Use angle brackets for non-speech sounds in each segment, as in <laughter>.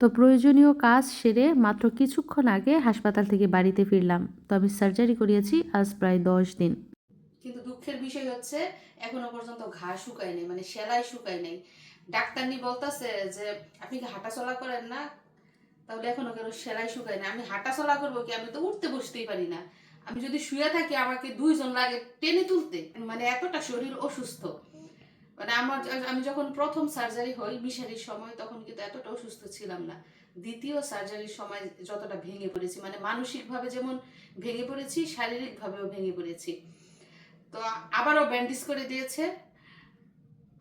তো প্রয়োজনীয় কাজ সেরে মাত্র কিছুক্ষণ আগে হাসপাতাল থেকে বাড়িতে ফিরলাম। তো আমি সার্জারি করিয়েছি আজ প্রায় দশ দিন। কিন্তু দুঃখের বিষয় হচ্ছে, এখনও পর্যন্ত ঘা শুকায় নাই মানে সেলাই শুকায় নাই। ডাক্তার নি বলতেছে যে, আপনি কি হাঁটা চলা করেন না? তাহলে এখনও কেন সেলাই শুকায় না আমি হাঁটা চলা করব কি? আমি তো উঠতে বসতেই পারি না। আমি যদি শুয়ে থাকি, আমাকে দুইজন লাগে টেনে তুলতে। মানে এতটা শরীর অসুস্থ। মানে আমার আমি যখন প্রথম সার্জারি হই মিশারির সময়, তখন কিন্তু এতটা অসুস্থ ছিলাম না। দ্বিতীয় সার্জারির সময় যতটা ভেঙে পড়েছি মানে মানসিকভাবে যেমন ভেঙে পড়েছি, শারীরিকভাবেও ভেঙে পড়েছি। তো আবারও ব্যান্ডেজ করে দিয়েছে।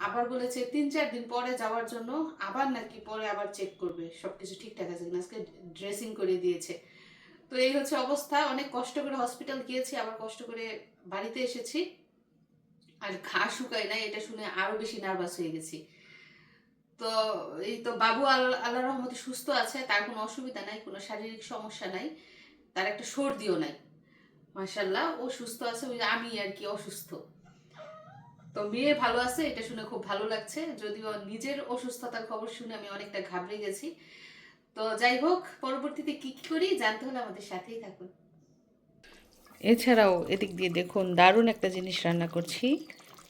আবার বলেছে, তিন চার দিন পরে যাওয়ার জন্য আবার নাকি পরে আবার চেক করবে। সবকিছু ঠিকঠাক আছে আজকে ড্রেসিং করে দিয়েছে। তো এই হচ্ছে অবস্থা। অনেক কষ্ট করে হসপিটাল গিয়েছি, আবার কষ্ট করে বাড়িতে এসেছি। আর ঘা শুকায় নাই, এটা শুনে আরও বেশি নার্ভাস হয়ে গেছি। তো এই তো বাবু আল্লাহ রহমতে সুস্থ আছে, তার কোনো অসুবিধা নাই, কোনো শারীরিক সমস্যা নাই, তার একটা সর্দিও নাই। মাশাল্লাহ ও সুস্থ আছে, ওই আমি আর কি অসুস্থ। তো মেয়ে ভালো আছে, এটা শুনে খুব ভালো লাগছে, যদিও নিজের অসুস্থতার খবর শুনে আমি অনেকটা ঘাবড়ে গেছি। তো যাই হোক, পরবর্তীতে কি কি করি জানতে হলে আমাদের সাথেই থাকুন। এছাড়াও এদিক দিয়ে দেখুন, দারুণ একটা জিনিস রান্না করছি।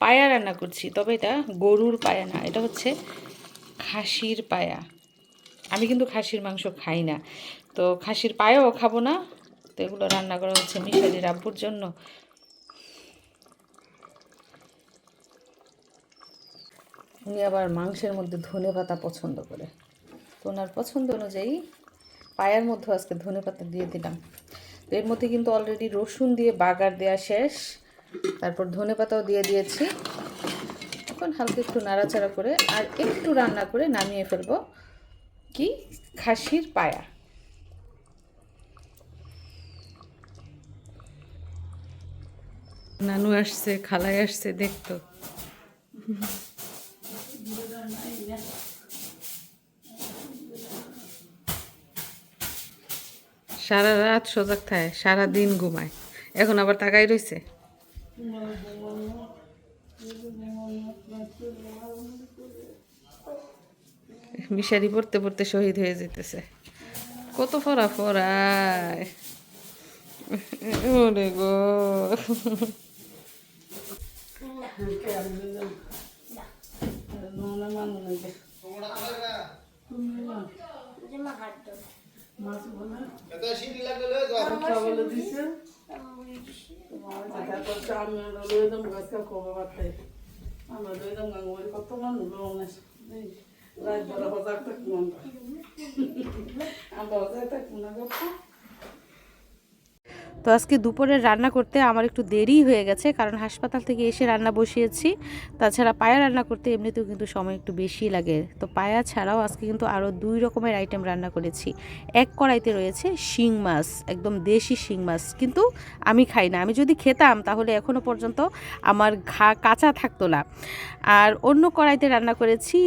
পায়া রান্না করছি, তবে এটা গরুর পায়া না, এটা হচ্ছে খাসির পায়া। আমি কিন্তু খাসির মাংস খাই না, তো খাসির পায়াও খাব না, তো এগুলো রান্না করা হচ্ছে মিশালির আব্বুর জন্য। উনি আবার মাংসের মধ্যে ধনে পাতা পছন্দ করে, তো ওনার পছন্দ অনুযায়ী পায়ার মধ্যে আজকে ধনে পাতা দিয়ে দিলাম। এর মধ্যে কিন্তু অলরেডি রসুন দিয়ে বাগার দেওয়া শেষ তারপর ধনে পাতাও দিয়ে দিয়েছি। এখন হালকা একটু নাড়াচাড়া করে আর একটু রান্না করে নামিয়ে ফেলব। কি? খাসির পায়া। নানু আসছে, খালাই আসছে দেখতো সারা রাত সজাগ থাকে, সারা দিন ঘুমায়। এখন আবার তাকাই রইছে? মিশারি পড়তে পড়তে শহীদ হয়ে যেতেছে। কত ফরা ফরায়। ওরে গো। Ambaza takımına bakın. তো আজকে দুপুরের রান্না করতে আমার একটু দেরি হয়ে গেছে, কারণ হাসপাতাল থেকে এসে রান্না বসিয়েছি। তাছাড়া পায়া রান্না করতে এমনিতেও কিন্তু সময় একটু বেশি লাগে। তো পায়া ছাড়াও আজকে কিন্তু আরও দুই রকমের আইটেম রান্না করেছি। এক কড়াইতে রয়েছে শিং মাছ, একদম দেশি শিং মাছ, কিন্তু আমি খাই না। আমি যদি খেতাম তাহলে এখনও পর্যন্ত আমার ঘা কাঁচা থাকতো না। আর অন্য কড়াইতে রান্না করেছি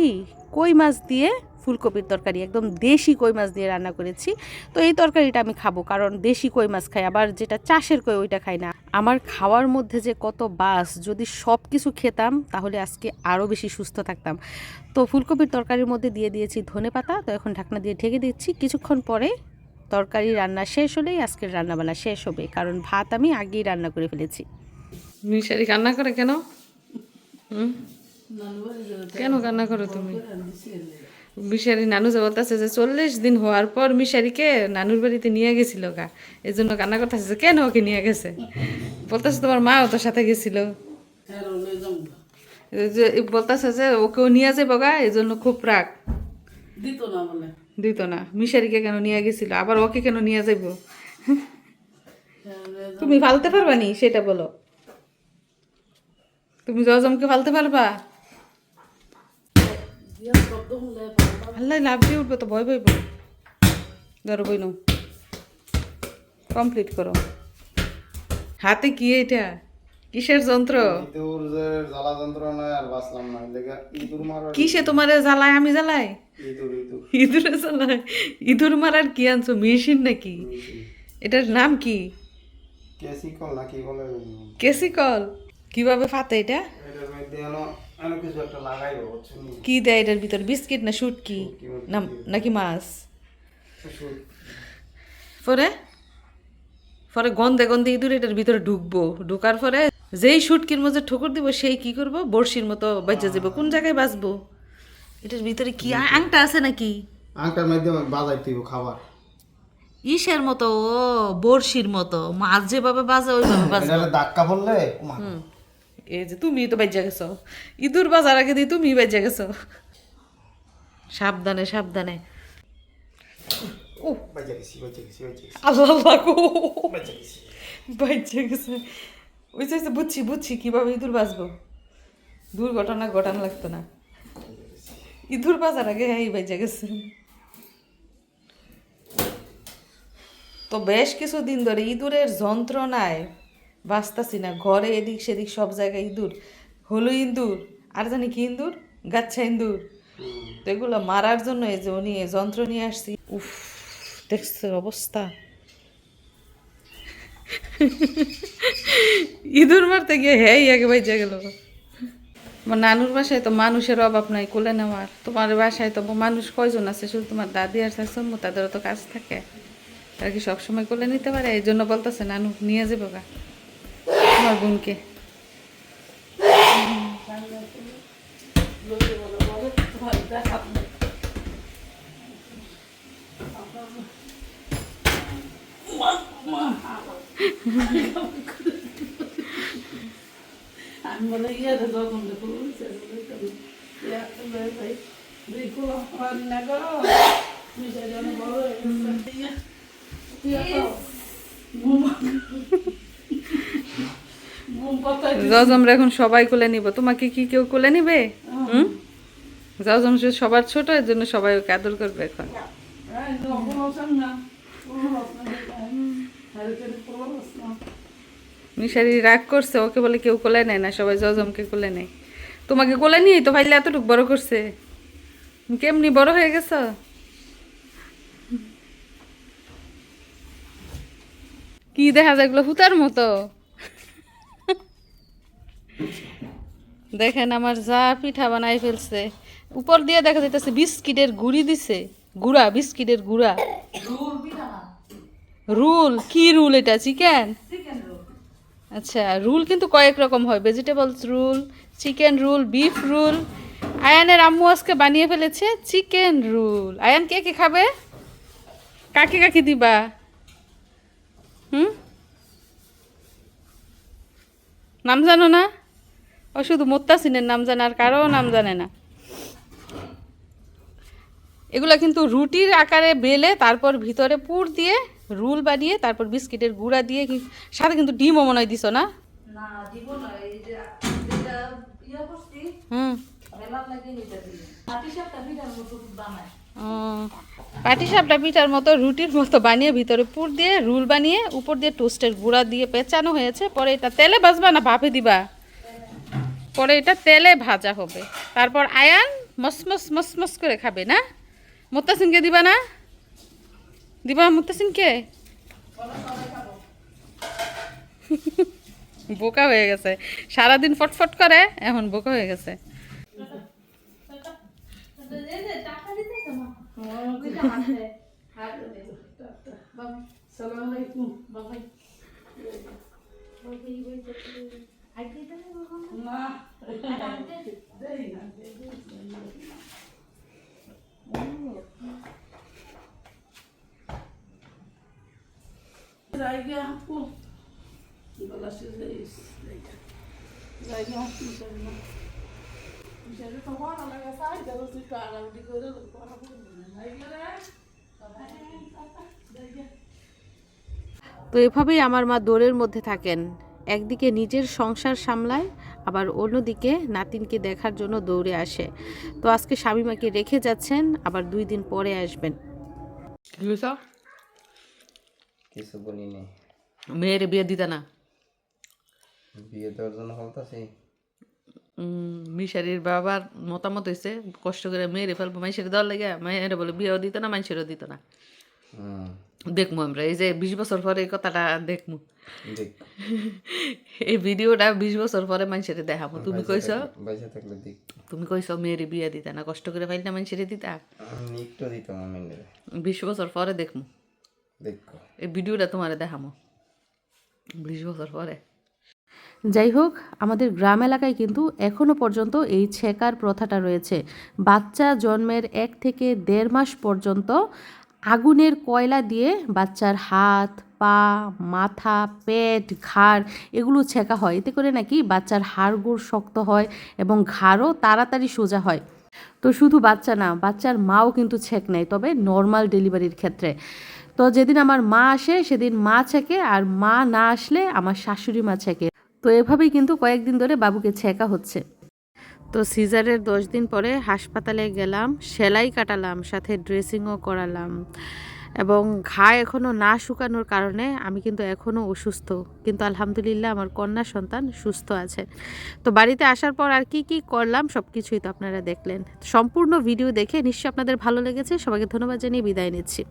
কই মাছ দিয়ে ফুলকপির তরকারি একদম দেশি কই মাছ দিয়ে রান্না করেছি। তো এই তরকারিটা আমি খাব কারণ দেশি কই মাছ খাই আবার যেটা চাষের কই ওইটা খাই না। আমার খাওয়ার মধ্যে যে কত বাস যদি সব কিছু খেতাম তাহলে আজকে আরও বেশি সুস্থ থাকতাম। তো ফুলকপির তরকারির মধ্যে দিয়ে দিয়েছি ধনে পাতা তো এখন ঢাকনা দিয়ে ঢেকে দিচ্ছি। কিছুক্ষণ পরে তরকারি রান্না শেষ হলেই আজকের রান্নাবান্না শেষ হবে কারণ ভাত আমি আগেই রান্না করে ফেলেছি। মিশারি কান্না করে কেন? কেন কান্না করো তুমি? মিশারি নানু যে বলতেছে যে চল্লিশ দিন হওয়ার পর মিশারিকে নানুর বাড়িতে নিয়ে গেছিল গা। এই জন্য কান্না করতেছে যে কেন ওকে নিয়ে গেছে? বলতেছে তোমার মাও তোর সাথে গেছিল। যে বলতেছে যে ওকেও নিয়ে যাব গা এই জন্য খুব রাগ। দিত না বলে। দিত না। মিশারিকে কেন নিয়ে গেছিল? আবার ওকে কেন নিয়ে যাইব? তুমি ফালতে পারবা নি? সেটা বলো। তুমি জজমকে ফালতে পারবা? আল্লাহ লাভ দিয়ে উঠবে তো ভয় পাইব। ধরো বই নাও কমপ্লিট করো। হাতে কি এটা? কিসের যন্ত্র? কিসে তোমারে জ্বালায় আমি জ্বালাই? ইঁদুর জ্বালায়। ইঁদুর মারার কি আনছো? মেশিন নাকি? এটার নাম কি? কেসি কল না কি বলে। কেসিকল? কীভাবে ফাতে এটা? কি দেয় এটার ভিতর? বিস্কিট না শুটকি? না নাকি মাছ? পরে? পরে গন্ধে গন্ধে ইঁদুর এটার ভিতরে ঢুকবো। ঢুকার পরে যেই শুটকির মধ্যে ঠোকর দিব সেই কি করব? বড়শির মতো বাজ্যা যাব। কোন জায়গায় বাঁচবো? এটার ভিতরে কি আংটা আছে নাকি? আংটার মাধ্যমে বাজাই দিব খাবার। ইসের মতো ও বড়শির মতো। মাছ যেভাবে বাজে ওইভাবে বাজে ধাক্কা পড়লে এই যে তুমি তো বাজ্যা গেছো। ইঁদুর বাজার আগে দিয়ে তুমি বাজ্যা গেছো। সাবধানে সাবধানে। ও বাজে গেছি বাজে গেছি বাজে গেছি। আল্লাহ আল্লাহ গো বাজে গেছি। বাচ্চা গেছে। ওই যে বুঝছি বুঝছি কীভাবে ইঁদুর বাঁচবো। দুর্ঘটনা ঘটানো লাগতো না। ইঁদুর বাজার আগে হ্যাঁ বেঁচে গেছে। তো বেশ কিছুদিন ধরে ইঁদুরের যন্ত্রণায় বাঁচতাছি না, ঘরে এদিক সেদিক সব জায়গায় ইঁদুর হলো ইঁদুর, আর জানি কি ইঁদুর? গাচ্ছা ইঁদুর। তো এগুলো মারার জন্য এই যে উনি যন্ত্র নিয়ে আসছি। উফ, দেখছে অবস্থা। ইঁদুর মারতে গিয়ে হ্যাঁ আগে বাইজা গেল। আমার নানুর বাসায় তো মানুষের অভাব নাই, কোলে নেওয়ার। তোমার বাসায় তো মানুষ কয়জন আছে? শুধু তোমার দাদি আর শাশুম্মু তাদেরও তো কাজ থাকে। তারা কি সবসময় কোলে নিতে পারে? এই জন্য বলতেছে, নানু, নিয়ে যাব গা। তোমার বোনকে। আমি বলে ইয়ে যখন দেখো দেখো আমার না গো মিশে যেন বড় হয়ে গেছে। ইয়া, ইয়া তো, ঘুম- এখন সবাই কোলে নিব। তোমাকে কি কেউ কোলে নিবে? হুম? জজম সে সবার ছোট এর জন্য সবাই ওকে আদর করবে এখন। মিশারি রাগ করছে ওকে বলে কেউ কোলে নেয় না সবাই জজমকে কোলে নেয়। তোমাকে কোলে নিয়ে তো ভাইলে এতটুকু বড় করছে। কেমনি বড় হয়ে গেছ? কি দেখা যায় এগুলো হুতার মতো? দেখেন আমার যা পিঠা বানাই ফেলছে। উপর দিয়ে দেখা যাইতেছে বিস্কিটের গুড়ি দিছে। গুড়া বিস্কিটের গুড়া। রুল কি রুল এটা? চিকেন? আচ্ছা রুল কিন্তু কয়েক রকম হয়। Vegetables roll chicken roll beef roll. আয়ানের আম্মু আজকে বানিয়ে ফেলেছে চিকেন রুল। আয়ান কে কে খাবে? কাকে কাকে দিবা? হুম? নাম জানো না? ও শুধু মোত্তাসিনের নাম জানে আর কারও নাম জানে না। এগুলো কিন্তু রুটির আকারে বেলে তারপর ভিতরে পুর দিয়ে রুল বানিয়ে তারপর বিস্কিটের গুঁড়া দিয়ে সাথে কিন্তু ডিমও মনে হয় দিছো না? পাটি সাপটা পিঠার মতো রুটির মতো বানিয়ে ভিতরে পুর দিয়ে রুল বানিয়ে উপর দিয়ে টোস্টের গুঁড়া দিয়ে পেঁচানো হয়েছে পরে এটা তেলে ভাজবা না ভাপে দিবা? পরে এটা তেলে ভাজা হবে। তারপর আয়ান মসমস মসমস করে খাবে না? মোত্তাসিনকে দিবা না? দিবা মোত্তাসিনকে? <laughs> বোকা হয়ে গেছে। সারাদিন ফটফট করে এখন বোকা হয়ে গেছে। <laughs> সালাম আলাইকুম বাবাই। তো এভাবেই আমার মা দৌড়ের মধ্যে থাকেন। একদিকে নিজের সংসার সামলায় আবার অন্যদিকে নাতিনকে দেখার জন্য দৌড়ে আসে। তো আজকে স্বামীমাকে রেখে যাচ্ছেন আবার দুই দিন পরে আসবেন। কিছু বলি নেই মেয়ের বিয়ে দিতে না? বিয়ে দেওয়ার জন্য বলতেছি। মিশারির বাবার মতামত হয়েছে কষ্ট করে মেয়েরে ফেলব মাইসের দেওয়ার লেগে মেয়েরে বলে বিয়েও দিত না মানুষেরও দিত না। হুম। দেখব আমরা এই যে বিশ বছর পরে এই কথাটা দেখব এই ভিডিওটা বিশ বছর পরে মানুষের দেখাবো তুমি কইছো? বাইসা থাকলে দেখ তুমি কইছো মেয়ের বিয়া দিতা না কষ্ট করে পাইলে না মানুষের দিতা? আমি একটু দিতাম আমি নেবে বিশ বছর পরে দেখব দেখো। এই ভিডিওটা তোমার দেখামো। বিশ বছর পরে। যাই হোক আমাদের গ্রাম এলাকায় কিন্তু এখনও পর্যন্ত এই ছেকার প্রথাটা রয়েছে। বাচ্চা জন্মের এক থেকে দেড় মাস পর্যন্ত আগুনের কয়লা দিয়ে বাচ্চার হাত, পা, মাথা, পেট, ঘাড় এগুলো ছেঁকা হয়। এতে করে নাকি বাচ্চার হাড়গোড় শক্ত হয় এবং ঘাড়ও তাড়াতাড়ি সোজা হয়। তো শুধু বাচ্চা না, বাচ্চার মাও কিন্তু ছেক নেয়, তবে নর্মাল ডেলিভারির ক্ষেত্রে। তো যেদিন আমার মা আসে, সেদিন মা ছেঁকে আর মা না আসলে আমার শাশুড়ি মা ছেঁকে। তো এভাবেই কিন্তু কয়েকদিন ধরে বাবুকে ছেঁকা হচ্ছে। তো সিজারের দশ দিন পরে হাসপাতালে গেলাম, সেলাই কাটালাম, সাথে ড্রেসিংও করালাম। এবং ঘা এখনও না শুকানোর কারণে আমি কিন্তু এখনও অসুস্থ। কিন্তু আলহামদুলিল্লাহ আমার কন্যা সন্তান সুস্থ আছে। তো বাড়িতে আসার পর আর কি কি করলাম সব কিছুই তো আপনারা দেখলেন। সম্পূর্ণ ভিডিও দেখে নিশ্চয়ই আপনাদের ভালো লেগেছে। সবাইকে ধন্যবাদ জানিয়ে বিদায় নিচ্ছি।